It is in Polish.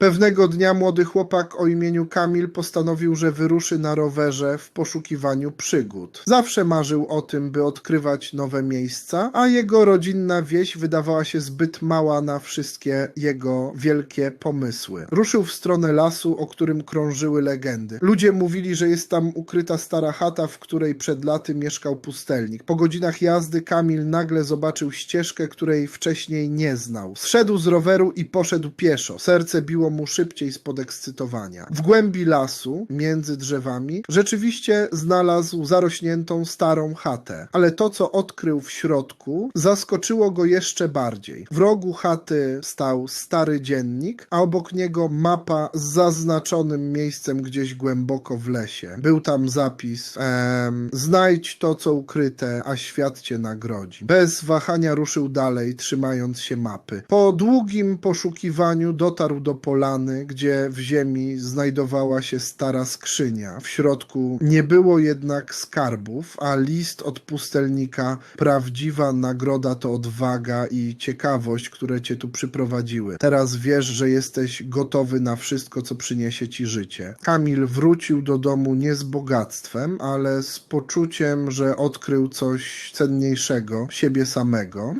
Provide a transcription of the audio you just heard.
Pewnego dnia młody chłopak o imieniu Kamil postanowił, że wyruszy na rowerze w poszukiwaniu przygód. Zawsze marzył o tym, by odkrywać nowe miejsca, a jego rodzinna wieś wydawała się zbyt mała na wszystkie jego wielkie pomysły. Ruszył w stronę lasu, o którym krążyły legendy. Ludzie mówili, że jest tam ukryta stara chata, w której przed laty mieszkał pustelnik. Po godzinach jazdy Kamil nagle zobaczył ścieżkę, której wcześniej nie znał. Zszedł z roweru i poszedł pieszo. Serce biło mu szybciej z podekscytowania. W głębi lasu, między drzewami, rzeczywiście znalazł zarośniętą starą chatę. Ale to, co odkrył w środku, zaskoczyło go jeszcze bardziej. W rogu chaty stał stary dziennik, a obok niego mapa z zaznaczonym miejscem gdzieś głęboko w lesie. Był tam zapis: em, Znajdź to, co ukryte, a świat cię nagrodzi. Bez wahania ruszył dalej, trzymając się mapy. Po długim poszukiwaniu dotarł do polany, gdzie w ziemi znajdowała się stara skrzynia. W środku nie było jednak skarbów, a list od pustelnika prawdziwa nagroda to odwaga i ciekawość, które cię tu przyprowadziły. Teraz wiesz, że jesteś gotowy na wszystko, co przyniesie ci życie. Kamil wrócił do domu nie z bogactwem, ale z poczuciem, że odkrył coś cenniejszego siebie samego.